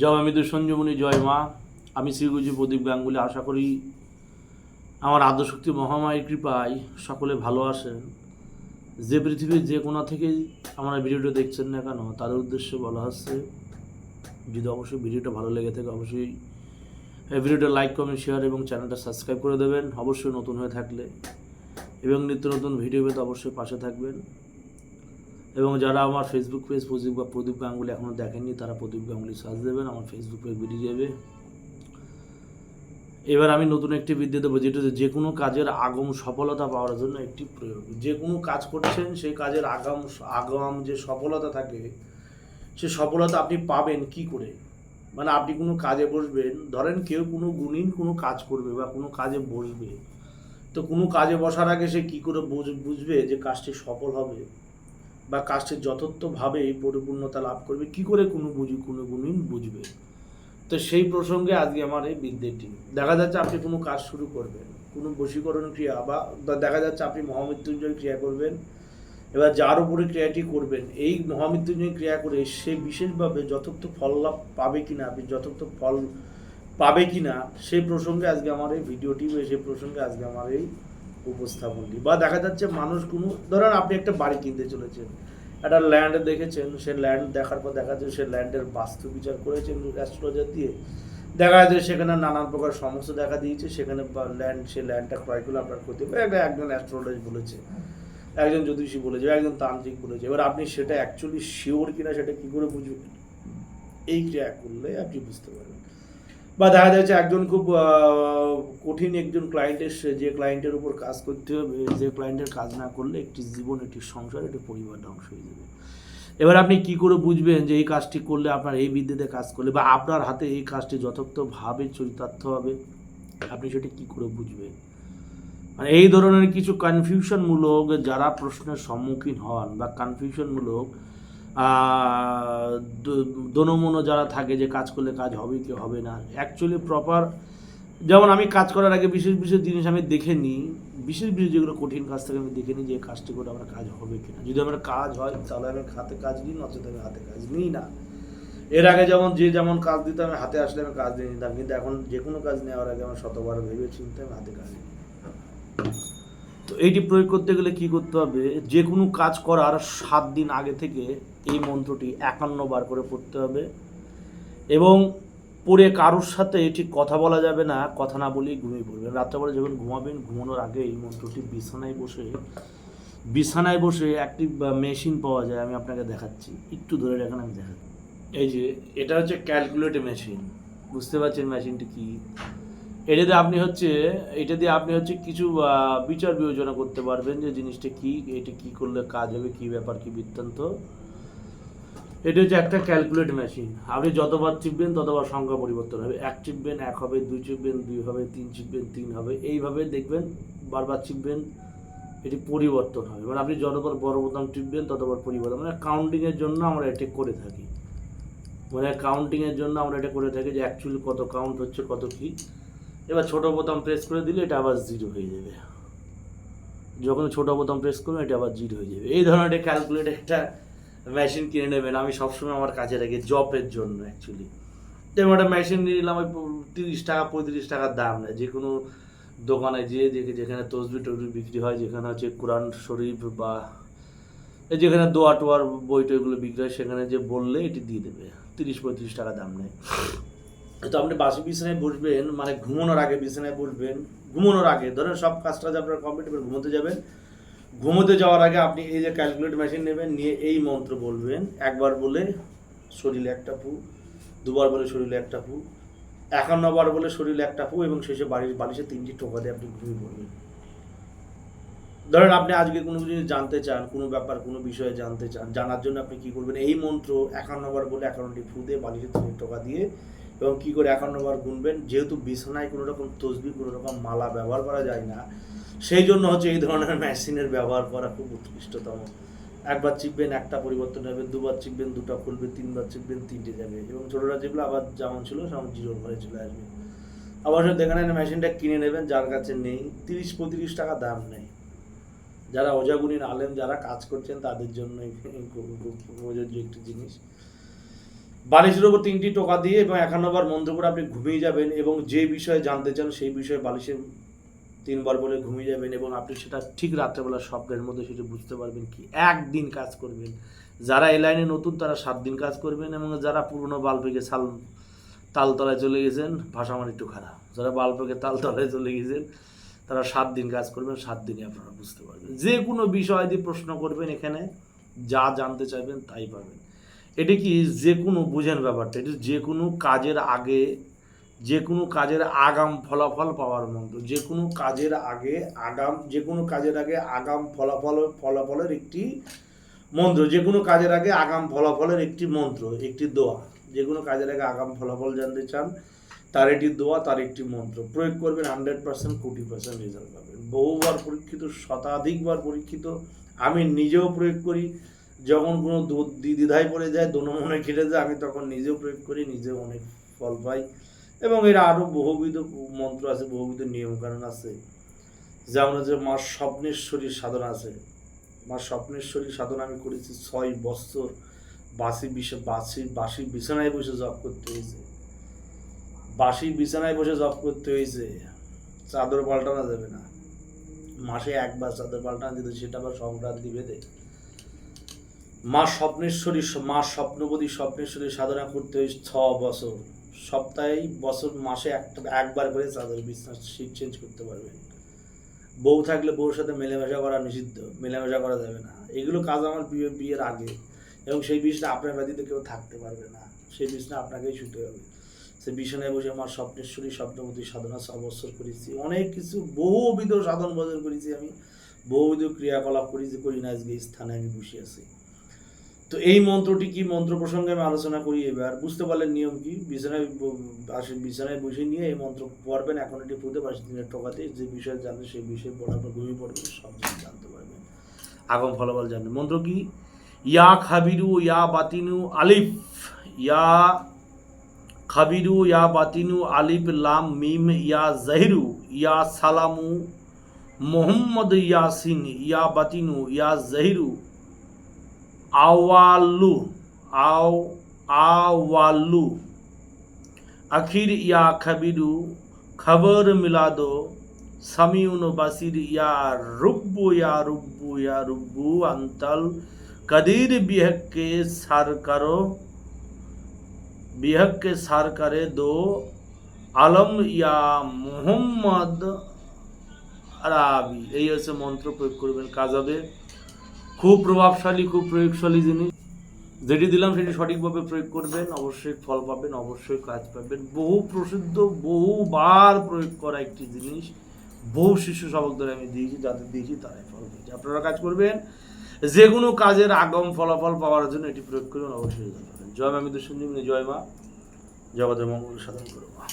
জয় মৃদু সঞ্জীবনী, জয় মা। আমি শ্রীগুজি প্রদীপ গাঙ্গুলি। আশা করি আমার আদ্যশক্তি মহামায়ের কৃপায় সকলে ভালো আছেন। যে পৃথিবীর যে কোনা থেকেই আমার ভিডিওটা দেখছেন না কেন তাদের উদ্দেশ্যে বলা হচ্ছে, যদি অবশ্যই ভিডিওটা ভালো লেগে থাকে, অবশ্যই ভিডিওটা লাইক কমেন্ট শেয়ার এবং চ্যানেলটা সাবস্ক্রাইব করে দেবেন। অবশ্যই নতুন হয়ে থাকলে এবং নিত্য নতুন ভিডিও পেতে অবশ্যই পাশে থাকবেন। এবং যারা আমার ফেসবুক পেজ প্রদীপ বা প্রদীপ গাঙ্গুলি এখনও দেখেননি, তারা প্রদীপ গাঙ্গুলি সার্চ দেবেন, আমার ফেসবুক পেজ বেরিয়ে যাবে। এবার আমি নতুন একটি বিদ্যে দেবো, যেটা যে কোনো কাজের আগম সফলতা পাওয়ার জন্য একটি প্রয়োগ। যে কোনো কাজ করছেন, সেই কাজের আগাম আগাম যে সফলতা থাকে, সে সফলতা আপনি পাবেন কি করে? মানে আপনি কোনো কাজে বসবেন, ধরেন কেউ কোনো গুণীন কোনো কাজ করবে বা কোনো কাজে বসবে, তো কোনো কাজে বসার আগে সে কী করে বুঝ- বুঝবে যে কাজটি সফল হবে? বা কাজটি যথার্থভাবে পরিপূর্ণতা লাভ করবে, কি করে কোনো বুঝি, কোনো গুণীন বুঝবে? তো সেই প্রসঙ্গে আজকে আমার এই বিদ্যেটি দেখা যাচ্ছে আপনি কোনো কাজ শুরু করবেন, কোনো বশীকরণ ক্রিয়া বা দেখা যাচ্ছে আপনি মহামৃত্যুঞ্জয় ক্রিয়া করবেন, এবার যার উপরে ক্রিয়াটি করবেন, এই মহামৃত্যুঞ্জয় ক্রিয়া করে সে বিশেষভাবে যথার্থ ফল লাভ পাবে কিনা, আপনি যথার্থ ফল পাবে কিনা, সেই প্রসঙ্গে আজকে আমার এই ভিডিওটি সেই প্রসঙ্গে আজকে আমার এই উপস্থাপনটি বা দেখা যাচ্ছে মানুষ কোনো, ধরেন আপনি একটা বাড়ি কিনতে চলেছেন, একটা ল্যান্ড দেখেছেন, সে ল্যান্ড দেখার পর দেখা যাচ্ছে সে ল্যান্ডের বাস্তু বিচার করেছেন অ্যাস্ট্রোলজার দিয়ে। দেখা যাচ্ছে সেখানে নানান প্রকার সমস্যা দেখা দিয়েছে, সেখানে ল্যান্ড সে ল্যান্ডটা ক্রয় করলে আপনার ক্ষতি হবে। একটা একজন অ্যাস্ট্রোলজি বলেছে। একজন জ্যোতিষী বলেছে, একজন তান্ত্রিক বলেছে। এবার আপনি সেটা অ্যাকচুয়ালি শিওর কিনা সেটা কী করে বুঝবেন? এই ক্রিয়া করলে আপনি বুঝতে পারবেন। বা দেখা যাচ্ছে একজন খুব কঠিন একজন ক্লায়েন্টের যে ক্লায়েন্টের উপর কাজ করতে হবে, যে ক্লায়েন্টের কাজ না করলে একটি জীবন, একটি সংসার, একটি পরিবার ধ্বংস হয়ে যাবে। এবার আপনি কি করে বুঝবেন যে এই কাজটি করলে আপনার এই বিদ্যুতে কাজ করলে বা আপনার হাতে এই কাজটি যথার্থভাবে চরিতার্থ হবে আপনি সেটা কি করে বুঝবেন? মানে এই ধরনের কিছু কনফিউশনমূলক যারা প্রশ্নের সম্মুখীন হন বা কনফিউশনমূলক দনমনো যারা থাকে যে কাজ করলে কাজ হবে কি হবে না অ্যাকচুয়ালি প্রপার যেমন আমি কাজ করার আগে বিশেষ বিশেষ জিনিস আমি দেখে নিই, বিশেষ বিশেষ যেগুলো কঠিন কাজ থেকে আমি দেখে নিই যে কাজটি করে আমার কাজ হবে কিনা। যদি আমার কাজ হয়, তাহলে আমি হাতে কাজ নিই, নচেত আমি হাতে কাজ নিই না। এর আগে যেমন যে যেমন কাজ দিতাম, আমি হাতে আসলে আমি কাজ দিয়ে নিতাম, কিন্তু এখন যে কোনো কাজ নেওয়ার আগে আমার শতবার ভেবে চিন্তে আমি হাতে কাজ নিই। তো এইটি প্রয়োগ করতে গেলে কি করতে হবে? যে কোনো কাজ করার সাত দিন আগে থেকে এই মন্ত্রটি একান্ন বার করে পড়তে হবে এবং পড়ে কারোর সাথে ঠিক কথা বলা যাবে না, কথা না বলেই ঘুমিয়ে পড়বেন। রাত্রেবেলা যখন ঘুমাবেন, ঘুমানোর আগে এই মন্ত্রটি বিছানায় বসে বিছানায় বসে একটি মেশিন পাওয়া যায়, আমি আপনাকে দেখাচ্ছি। একটু ধরে রাখেন, আমি দেখাচ্ছি। এই যে, এটা হচ্ছে ক্যালকুলেট মেশিন বুঝতে পারছেন মেশিনটি কি? এটা দিয়ে আপনি হচ্ছে, এটা দিয়ে আপনি হচ্ছে কিছু বিচার বিবেচনা করতে পারবেন যে জিনিসটা কি, এটা কি করলে কাজ হবে, কি ব্যাপার, কি বৃত্তান্ত। এটা হচ্ছে একটা ক্যালকুলেট মেশিন আপনি যতবার চিপবেন, ততবার সংখ্যা পরিবর্তন হবে। এক চিপবেন, এক হবে, দুই চিপবেন, দুই হবে, তিন চিপবেন, তিন হবে। এইভাবে দেখবেন, বারবার চিপবেন, এটি পরিবর্তন হবে। মানে আপনি যতবার বড় বোতাম টিপবেন ততবার পরিবর্তন মানে কাউন্টিংয়ের জন্য আমরা এটা করে থাকি। মানে কাউন্টিংয়ের জন্য আমরা এটা করে থাকি যে অ্যাকচুয়ালি কত কাউন্ট হচ্ছে, কত কি। এবার ছোট বোতাম প্রেস করে দিলে এটা আবার জিরো হয়ে যাবে। যখন ছোট বোতাম প্রেস করবে এটা আবার জিরো হয়ে যাবে। এই ধরনের ক্যালকুলেট একটা মেশিন কিনে নেবেন। আমি সবসময় আমার কাছে রাখি জবের জন্য অ্যাকচুয়ালি যেমন একটা মেশিন নিয়ে নিলাম, ওই তিরিশ টাকা, পঁয়ত্রিশ টাকার দাম। নেয় যে কোনো দোকানে যেয়ে যেখানে তসবি টসবি বিক্রি হয়, যেখানে হচ্ছে কোরআন শরীফ বা যেখানে দোয়া টোয়ার বই টইগুলো বিক্রি হয়, সেখানে যে বললে এটি দিয়ে দেবে। তিরিশ, পঁয়ত্রিশ টাকা দাম নেয়। তো আপনি বাসি বিছানায় বসবেন মানে ঘুমানোর আগে বিছানায় বসবেন, ঘুমানোর আগে, ধরেন সব কাজটা আপনার কমপ্লিট করে ঘুমোতে যাবেন। ঘুমোতে যাওয়ার আগে আপনি এই যে ক্যালকুলেট মেশিন নেবেন, নিয়ে এই মন্ত্র বলবেন, একবার বলে শরীরে একটা ফু দুবার বলে শরীরে একটা ফু একান্নবার বলে শরীরে একটা ফু এবং শেষে বাড়ির বালিশে তিনটি টোকা দিয়ে আপনি ঘুমিয়ে পড়বেন। ধরেন আপনি আজকে কোনো জিনিস জানতে চান, কোনো ব্যাপার, কোনো বিষয়ে জানতে চান, জানার জন্য আপনি কি করবেন? এই মন্ত্র একান্নবার বলে একান্নটি ফু দিয়ে বালিশে তিনটি টোকা দিয়ে এবং কি করে একান্ন একান্নবার গুনবেন? যেহেতু বিছানায় কোনো রকম তসবি, কোনো রকম মালা ব্যবহার করা যায় না, সেই জন্য হচ্ছে এই ধরনের মেশিনের ব্যবহার করা খুব উৎকৃষ্টতম। একবার চিপবেন, একটা পরিবর্তন হবে দুবার চিপবেন, দুটো খুলবে, তিনবার চিপবেন, তিনটে যাবে। এবং ছোটোটা চিপলে আবার যেমন ছিল, সেমন জিরোর ঘরে চলে আসবে। অবশ্যই দেখে নেন মেশিনটা কিনে নেবেন, যার কাছে নেই, তিরিশ পঁয়ত্রিশ টাকা দাম নেই। যারা ওজাগুনির আলেম, যারা কাজ করছেন, তাদের জন্য প্রযোজ্য একটি জিনিস। বালিশের উপর তিনটি টোকা দিয়ে এবং একান্নবার মন্ত্র করে আপনি ঘুমিয়ে যাবেন এবং যে বিষয়ে জানতে চান সেই বিষয়ে বালিশে তিনবার বলে ঘুমিয়ে যাবেন এবং আপনি সেটা ঠিক রাত্রেবেলা স্বপ্নের মধ্যে সেটা বুঝতে পারবেন কি একদিন কাজ করবেন। যারা এই লাইনে নতুন তারা সাত দিন কাজ করবেন এবং যারা পুরনো বাল্পেকে সাল তালতলায় চলে গেছেন, ভাষা আমার একটু খারাপ। যারা বাল্পকে তালতলায় চলে গেছেন, তারা সাত দিন কাজ করবেন, সাত দিনে আপনারা বুঝতে পারবেন। যে কোনো বিষয় দিয়ে প্রশ্ন করবেন এখানে, যা জানতে চাইবেন তাই পাবেন। এটি কি যে কোনো বুঝেন ব্যাপারটা, এটি যে কোনো কাজের আগে যে কোনো কাজের আগাম ফলাফল পাওয়ার মন্ত্র যে কোনো কাজের আগে আগাম যে কোনো কাজের আগে আগাম ফলাফল, ফলাফলের একটি মন্ত্র যে কোনো কাজের আগে আগাম ফলাফলের একটি মন্ত্র, একটি দোয়া যে কোনো কাজের আগে আগাম ফলাফল জানতে চান, তার একটি দোয়া, তার একটি মন্ত্র, প্রয়োগ করবেন hundred percent, crore percent result পাবেন। বহুবার পরীক্ষিত, শতাধিকবার পরীক্ষিত, আমি নিজেও প্রয়োগ করি যখন কোনো দ্বিধায় পড়ে যায় দোনো মনে কেটে যায়, আমি তখন নিজেও প্রয়োগ করি, নিজেও অনেক ফল পাই। এবং এর আরও বহুবিধ মন্ত্র আছে, বহুবিধ নিয়মকানুন আছে। যেমন হচ্ছে মা স্বপ্নেশ্বরীর সাধনা আছে। মা স্বপ্নেশ্বরীর সাধনা আমি করেছি ছয় বছর। বাসি বিষ বাসি বাসি বিছানায় বসে জব করতে হয়েছে। বাসি বিছানায় বসে জব করতে হয়েছে। চাদর পাল্টানো যাবে না। মাসে একবার চাদর পাল্টানো যেত, সেটা আবার সংক্রান্তি বেঁধে মা স্বপ্নেশ্বরী, মা স্বপ্নবতী স্বপ্নেশ্বরী সাধনা করতে হয়েছে ছ বছর। সপ্তাহে বছর মাসে একটা, একবার করে চাদর বিছনা সিট চেঞ্জ করতে পারবেন বউ থাকলে বউর সাথে মেলামেশা করা নিষিদ্ধ, মেলামেশা করা যাবে না। এগুলো কাজ আমার বিয়ে, বিয়ের আগে। এবং সেই বিষয়টা আপনার ব্যতীত কেউ থাকতে পারবে না। সেই বিষয়টা আপনাকেই ছুটে হবে। সে বিছানায় বসে আমার স্বপ্নেশ্বরী, স্বপ্নবতী সাধনা ছ বছর করেছি। অনেক কিছু, বহুবিধ সাধন ভজন করেছি আমি। বহুবিধ ক্রিয়াকলাপ করেছি করি না আজকে স্থানে আমি বসে আছি। তো এই মন্ত্রটি কি মন্ত্র প্রসঙ্গে আমি আলোচনা করি এবার? বুঝতে পারলেন নিয়ম কি? বিছানায় ব- আসে বিছানায় বসে নিয়ে এই মন্ত্র পড়বেন। এখন এটি পুঁতে পারছি দিনের টোকাতে যে বিষয়ে জানবেন সেই বিষয়ে পড়ার পর পড়বেন, সব কিছু জানতে পারবেন। আগম ফলাফল জানবেন মন্ত্র কি? ইয়া খাবিরু ইয়া বাতিনু আলিফ। ইয়া খাবিরু ইয়া বাতিনু আলিফ লাম মিম ইয়া জাহিরু। ইয়া সালামু মোহাম্মদ ইয়াসিন। ইয়া বাতিনু ইয়া জাহিরু। আওয়ালু আও আওয়ালু আখির ইয়া খাবিরু খবর মিলাদো সামিউন বাসির ইয়া রুব্বু ইয়া রুব্বু ইয়া রুব্বু আন্তাল কদির বিহকে সার করো বিহকে সার করে দো আলম ইয়া মোহাম্মদ আরাবি এই হচ্ছে মন্ত্র প্রয়োগ করবেন কাজ হবে খুব প্রভাবশালী খুব প্রয়োগশালী জিনিস যেটি দিলাম সেটি সঠিকভাবে প্রয়োগ করবেন অবশ্যই ফল পাবেন অবশ্যই কাজ পাবেন বহু প্রসিদ্ধ বহুবার প্রয়োগ করা একটি জিনিস বহু শিশু সবকদের আমি দিয়েছি যাদের দিয়েছি তারাই ফল পেয়েছে আপনারা কাজ করবেন যে কোনো কাজের আগম ফলাফল পাওয়ার জন্য এটি প্রয়োগ করবেন অবশ্যই জয় মা মৃত্যু সঞ্জীবনী জয় মা জগতের মঙ্গল সাধন করো মা